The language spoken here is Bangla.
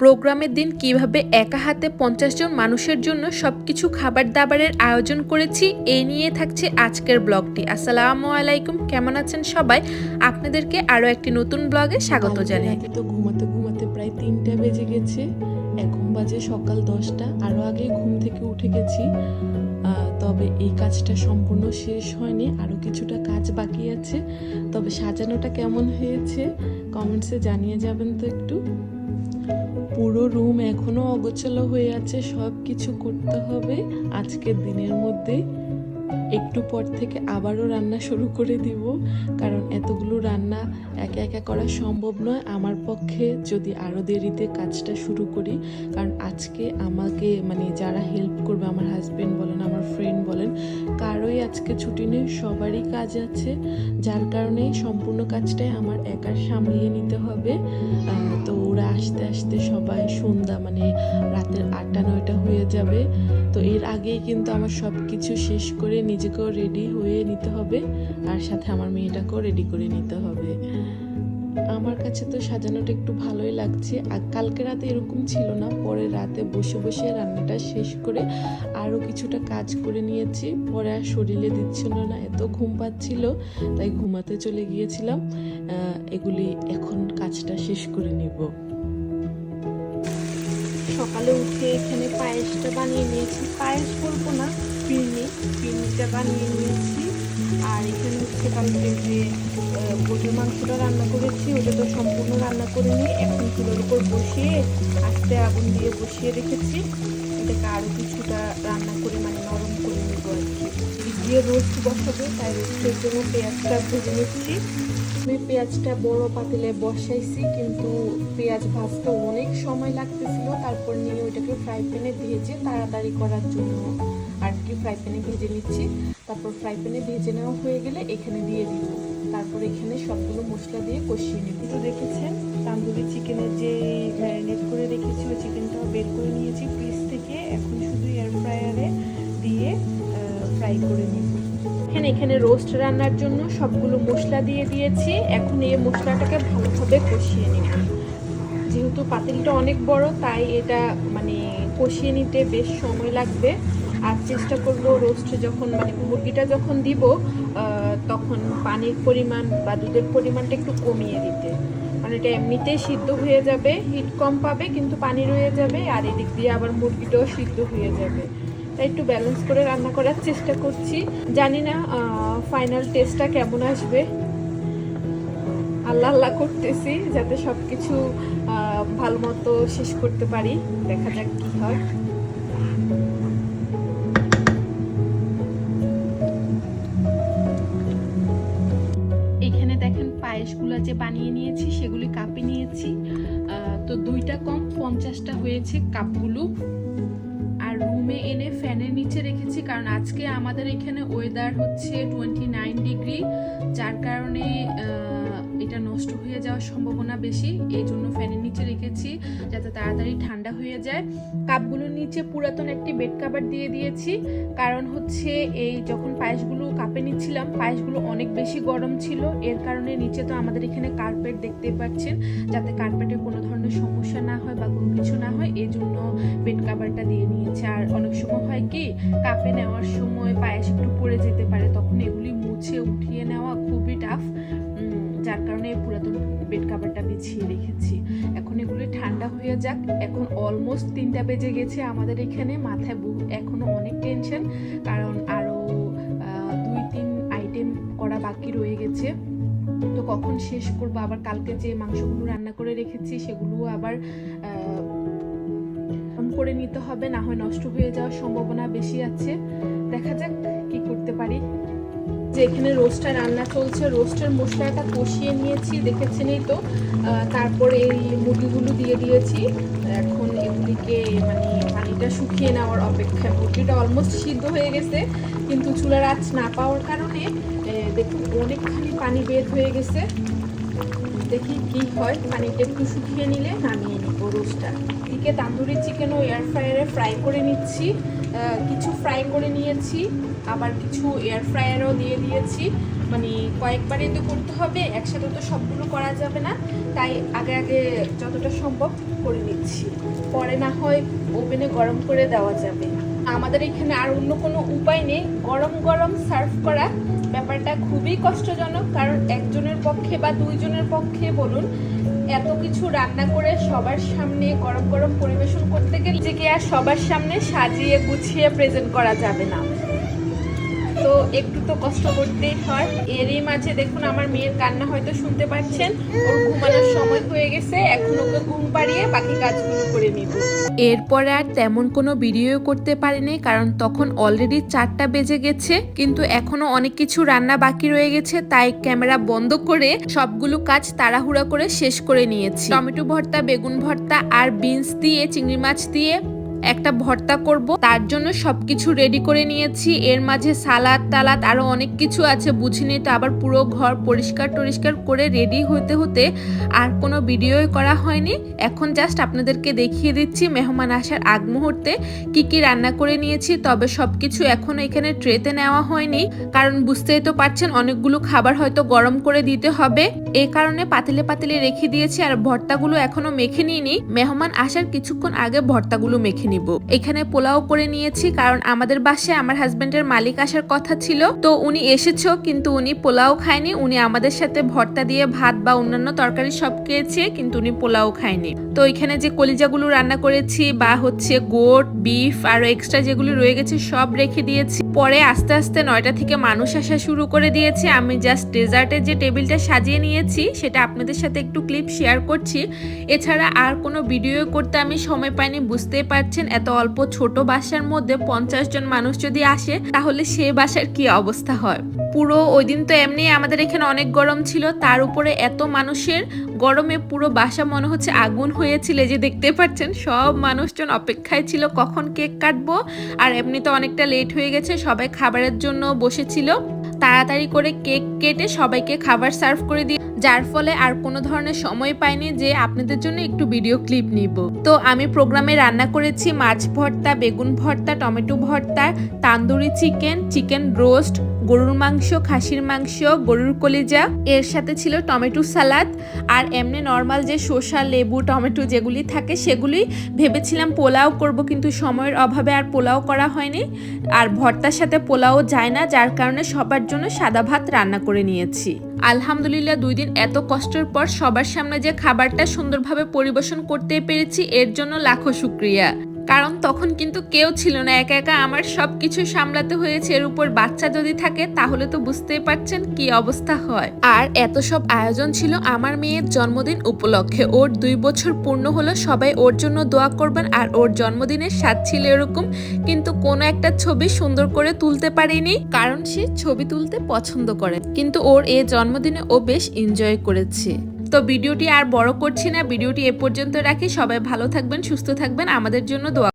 প্রোগ্রামের দিন কীভাবে একা হাতে পঞ্চাশ জন মানুষের জন্য সবকিছু খাবার দাবারের আয়োজন করেছি এই নিয়ে থাকছে আজকের ব্লগটি। আসসালামু আলাইকুম কেমন আছেন সবাই? আপনাদেরকে আরও একটি নতুন ব্লগে স্বাগত জানাই। তো ঘুমাতে ঘুমাতে প্রায় তিনটা বেজে গেছে। এখন বাজে সকাল দশটা আরও আগে ঘুম থেকে উঠে গেছি। তবে এই কাজটা সম্পূর্ণ শেষ হয়নি আরও কিছুটা কাজ বাকি আছে। তবে সাজানোটা কেমন হয়েছে কমেন্টসে জানিয়ে যাবেন তো একটু। পুরো রুম এখনও অগোছালো হয়ে আছে সব কিছু করতে হবে। আজকের দিনের মধ্যে একটু পর থেকে আবারও রান্না শুরু করে দিব। কারণ এতগুলো রান্না একা একা করা সম্ভব নয়। আমার পক্ষে যদি আরও দেরিতে কাজটা শুরু করি, কারণ আজকে আমাকে মানে যারা হেল্প করবে, আমার হাজব্যান্ড বলেন, আমার ফ্রেন্ড বলেন, কারোই আজকে ছুটি নেই, সবারই কাজ আছে। যার কারণে সম্পূর্ণ কাজটাই আমার একার সামলিয়ে নিতে হবে। তো ওরা আসতে আসতে সবাই সন্ধ্যা মানে রাতের আটটা, নয়টা হয়ে যাবে। তো এর আগেই কিন্তু আমার সব কিছু শেষ করে নিজেকেও রেডি হয়ে নিতে হবে আর সাথে আমার মেয়েটাকেও রেডি করে নিতে হবে। আমার কাছে তো সাজানোটা একটু ভালোই লাগছে। আর কালকে রাতে এরকম ছিল না পরে রাতে বসে বসে রান্নাটা শেষ করে আরও কিছুটা কাজ করে নিয়েছি। পরে আর শরীরে দিচ্ছিল না, এত ঘুম পাচ্ছিল, তাই ঘুমাতে চলে গিয়েছিলাম। এগুলি এখন কাজটা শেষ করে নিব। সকালে উঠে এখানে পায়েসটা বানিয়ে নিয়েছি। পায়েস করব না, পিনি, পিনিটা বানিয়ে নিয়েছি। আর এখানে হচ্ছে কালকে যে গরুর মাংসটা রান্না করেছি, ওটা তো সম্পূর্ণ রান্না করে নিয়ে এখন চুলোর উপর বসিয়ে আস্তে আগুন দিয়ে বসিয়ে রেখেছি। এটাকে আরও কিছুটা দিয়ে রোস্ট বসাবো, তাই রোস্টের জন্য পেঁয়াজটা ভেজে নিচ্ছি। আমি পেঁয়াজটা বড় পাতিলে বসাইছি, কিন্তু পেঁয়াজ ভাজতে অনেক সময় লাগতেছিল। তারপর নিয়ে ওইটাকে ফ্রাই প্যানে ভেজে তাড়াতাড়ি করার জন্য আর কি ফ্রাই প্যানে ভেজে নিচ্ছি। তারপর ফ্রাই প্যানে ভেজে নেওয়া হয়ে গেলে এখানে দিয়ে দিব। তারপর এখানে সবগুলো মশলা দিয়ে কষিয়ে নিব। তো দেখেছেন, তান্দুরি চিকেনের যে ম্যারিনেট করে রেখেছি, ওই চিকেনটাও বের করে নিয়েছি। ফ্রিজ থেকে এখন শুধু এয়ার ফ্রায়ারে ফ্রাই করে নিব এখানে এখানে রোস্ট রান্নার জন্য সবগুলো মশলা দিয়ে দিয়েছি। এখন এই মশলাটাকে ভালোভাবে কষিয়ে নিব। যেহেতু পাতিলটা অনেক বড়, তাই এটা মানে কষিয়ে নিতে বেশ সময় লাগবে। আর চেষ্টা করব রোস্ট যখন মানে মুরগিটা যখন দিব তখন পানির পরিমাণ বা দুধের পরিমাণটা একটু কমিয়ে দিতে। মানে এটা এমনিতেই সিদ্ধ হয়ে যাবে হিট কম পাবে, কিন্তু পানি রয়ে যাবে, আর এদিক দিয়ে আবার মুরগিটাও সিদ্ধ হয়ে যাবে। তাই একটু ব্যালেন্স করে রান্না করার চেষ্টা করছি। জানি না ফাইনাল টেস্টটা কেমন আসবে। আল্লাহ আল্লাহ করতেছি যাতে সব কিছু ভালো মতো শেষ করতে পারি। দেখা যাক কি হয়। পায়েসগুলো যে বানিয়ে নিয়েছি, সেগুলি কাপে নিয়েছি। তো দুইটা কম, পঞ্চাশটা হয়েছে কাপগুলো। রুমে এনে ফ্যানের নিচে রেখেছি, কারণ আজকে আমাদের এখানে ওয়েদার হচ্ছে টোয়েন্টি নাইন ডিগ্রি যার কারণে এটা নষ্ট হয়ে যাওয়ার সম্ভাবনা বেশি। এই জন্য ফ্যানের নিচে রেখেছি যাতে তাড়াতাড়ি ঠান্ডা হয়ে যায়। কাপগুলোর নিচে পুরাতন একটি বেড কাভার দিয়ে দিয়েছি। কারণ হচ্ছে এই যখন পায়েসগুলো কাপে নিচ্ছিলাম, পায়েসগুলো অনেক বেশি গরম ছিল। এর কারণে নিচে তো আমাদের এখানে কার্পেট দেখতে পাচ্ছেন, যাতে কার্পেটে কোনো ধরনের সমস্যা না হয় বা কোনো কিছু না হয়। এই জন্য বেড কাভারটা দিয়ে নিয়েছে। আর অনেক সময় হয় কি, কাপে নেওয়ার সময় পায়েস একটু পড়ে যেতে পারে, তখন এগুলি মুছে এই পুরাতন বেড কাভারটা বিছিয়ে রেখেছি। এখন এগুলি ঠান্ডা হয়ে যাক। এখন অলমোস্ট তিনটা বেজে গেছে আমাদের এখানে। মাথায় বহু, এখনও অনেক টেনশন কারণ আরও দুই, তিন আইটেম করা বাকি রয়ে গেছে। তো কখন শেষ করব? আবার কালকে যে মাংসগুলো রান্না করে রেখেছি, সেগুলোও আবার করে নিতে হবে। না হয় নষ্ট হয়ে যাওয়ার সম্ভাবনা বেশি আছে। দেখা যাক কি করতে পারি। যে এখানে রোস্টটা রান্না চলছে, রোস্টের মশলাটা কষিয়ে নিয়েছি দেখেছেনই তো? তারপরে এই মুরগিগুলো দিয়ে দিয়েছি। এখন এগুলিকে মানে পানিটা শুকিয়ে নেওয়ার অপেক্ষা মুরগিটা অলমোস্ট সিদ্ধ হয়ে গেছে, কিন্তু চুলার আঁচ না পাওয়ার কারণে দেখুন, অনেকখানি পানি বের হয়ে গেছে। দেখি কি হয়। পানিটা একটু শুকিয়ে নিলে নামিয়ে নিব রোস্টটা। এদিকে তান্দুরি চিকেনও এয়ার ফ্রায়ারে ফ্রাই করে নিচ্ছি। কিছু ফ্রাই করে নিয়েছি, আবার কিছু এয়ার ফ্রায়ারও দিয়ে দিয়েছি। মানে কয়েকবারই তো করতে হবে, একসাথে তো সবগুলো করা যাবে না। তাই আগে আগে যতটা সম্ভব করে নিচ্ছি। পরে না হয় ওভেনে গরম করে দেওয়া যাবে। আমাদের এখানে আর অন্য কোনো উপায় নেই। গরম গরম সার্ভ করা। ব্যাপারটা খুবই কষ্টজনক, কারণ একজনের পক্ষে বা দুইজনের পক্ষে বলুন, এত কিছু রান্না করে সবার সামনে গরম গরম পরিবেশন করতে গেলে যে আর সবার সামনে সাজিয়ে গুছিয়ে প্রেজেন্ট করা যাবে না। তো একটু তো কষ্ট করতেই হয়। এরই মাঝে দেখুন আমার মেয়ের কান্না হয়তো শুনতে পাচ্ছেন। ওর ঘুমানোর সময় হয়ে গেছে, এখন ওকে ঘুম পাড়িয়ে বাকি কাজগুলো করে নিব। এরপরে আর তেমন কোনো ভিডিও করতে পারিনি, কারণ তখন অলরেডি চারটা বেজে গেছে। কিন্তু এখনও অনেক কিছু রান্না বাকি রয়ে গেছে, তাই ক্যামেরা বন্ধ করে সবগুলো কাজ তাড়াহুড়া করে শেষ করে নিয়েছি। টমেটো ভর্তা, বেগুন ভর্তা আর বিনস দিয়ে, চিংড়ি মাছ দিয়ে একটা ভর্তা করব। তার জন্য সবকিছু রেডি করে নিয়েছি। এর মাঝে সালাদ, টালাদ আরও অনেক কিছু আছে বুঝিনি তো আবার পুরো ঘর পরিষ্কার টরিষ্কার করে রেডি হতে হতে আর কোনো ভিডিওই করা হয়নি। এখন জাস্ট আপনাদেরকে দেখিয়ে দিচ্ছি মেহমান আসার আগ মুহূর্তে কি কি রান্না করে নিয়েছি, তবে সব কিছু এখনও এখানে ট্রেতে নেওয়া হয়নি। কারণ বুঝতেই তো পারছেন অনেকগুলো খাবার হয়তো গরম করে দিতে হবে। এই কারণে পাতিলে পাতিলে রেখে দিয়েছি আর ভর্তাগুলো এখনও মেখে নিইনি। মেহমান আসার কিছুক্ষণ আগে ভর্তাগুলো মেখে নিব। এখানে পোলাও করে নিয়েছি, কারণ আমাদের বাসায় আমার হাজব্যান্ডের মালিক আসার কথা ছিল। তো উনি এসেছ, কিন্তু উনি পোলাও খায়নি। উনি আমাদের সাথে ভর্তা দিয়ে ভাত বা অন্যান্য তরকারি সব খেয়েছে, কিন্তু উনি পোলাও খায়নি। তো এখানে যে কলিজাগুলো রান্না করেছি বা হচ্ছে গোট, বিফ, আর এক্সট্রা যেগুলো রয়ে গেছে, সব রেখে দিয়েছি। পরে আস্তে আস্তে নয়টা থেকে মানুষ আসা শুরু করে দিয়েছে। আমি জাস্ট ডেজার্টের যে টেবিলটা সাজিয়ে নিয়েছি, সেটা আপনাদের সাথে একটু ক্লিপ শেয়ার করছি। এছাড়া আর কোনো ভিডিও করতে আমি সময় পাইনি, বুঝতেই পারছেন, এত অল্প ছোট বাসার মধ্যে পঞ্চাশ জন মানুষ যদি আসে, তাহলে সে বাসার কি অবস্থা হয়? পুরো ওই দিন তো এমনি আমাদের এখানে অনেক গরম ছিল, তার উপরে এত মানুষের গরমে পুরো বাসা মনে হচ্ছে আগুন হয়েছিল যে দেখতে পাচ্ছেন, সব মানুষজন অপেক্ষায় ছিল কখন কেক কাটবো, আর এমনি তো অনেকটা লেট হয়ে গেছে, সবাই খাবারের জন্য বসেছিল, তাড়াতাড়ি করে কেক কেটে সবাইকে খাবার সার্ভ করে দিয়ে যার ফলে আর কোনো ধরনের সময় পাইনি যে আপনাদের জন্য একটু ভিডিও ক্লিপ নিব। তো আমি প্রোগ্রামে রান্না করেছি মাছ ভর্তা, বেগুন ভর্তা, টমেটো ভর্তা, তান্দুরি চিকেন চিকেন রোস্ট, গরুর মাংস, খাসির মাংস, গরুর কলিজা, এর সাথে ছিল টমেটো সালাদ, আর এমনি নর্মাল যে শসা, লেবু, টমেটো যেগুলি থাকে সেগুলি ভেবেছিলাম পোলাও করব কিন্তু সময়ের অভাবে আর পোলাও করা হয়নি। আর ভর্তার সাথে পোলাও যায় না, যার কারণে সবার জন্য সাদা ভাত রান্না করে নিয়েছি। আলহামদুলিল্লাহ দুই দিন এত কষ্টের পর সবার সামনে যে খাবারটা সুন্দরভাবে পরিবেশন করতে পেরেছি, এর জন্য লাখো শুক্রিয়া। কারণ তখন কিন্তু কেউ ছিল না, একা একা আমার সব কিছু সামলাতে হয়েছে, এর উপর বাচ্চা যদি থাকে তাহলে তো বুঝতেই পারছেন কি অবস্থা হয়। আর এত সব আয়োজন ছিল আমার মেয়ের জন্মদিন উপলক্ষে, ওর দুই বছর পূর্ণ হলো, সবাই ওর জন্য দোয়া করবেন আর ওর জন্মদিনের স্বাদ ছিল এরকম, কিন্তু কোনো একটা ছবি সুন্দর করে তুলতে পারিনি, কারণ সে ছবি তুলতে পছন্দ করে। কিন্তু ওর এ জন্মদিনে ও বেশ এনজয় করেছে। তো ভিডিওটি আর বড় করছি না, ভিডিওটি এ পর্যন্ত রাখি। সবাই ভালো থাকবেন, সুস্থ থাকবেন। আমাদের জন্য দোয়া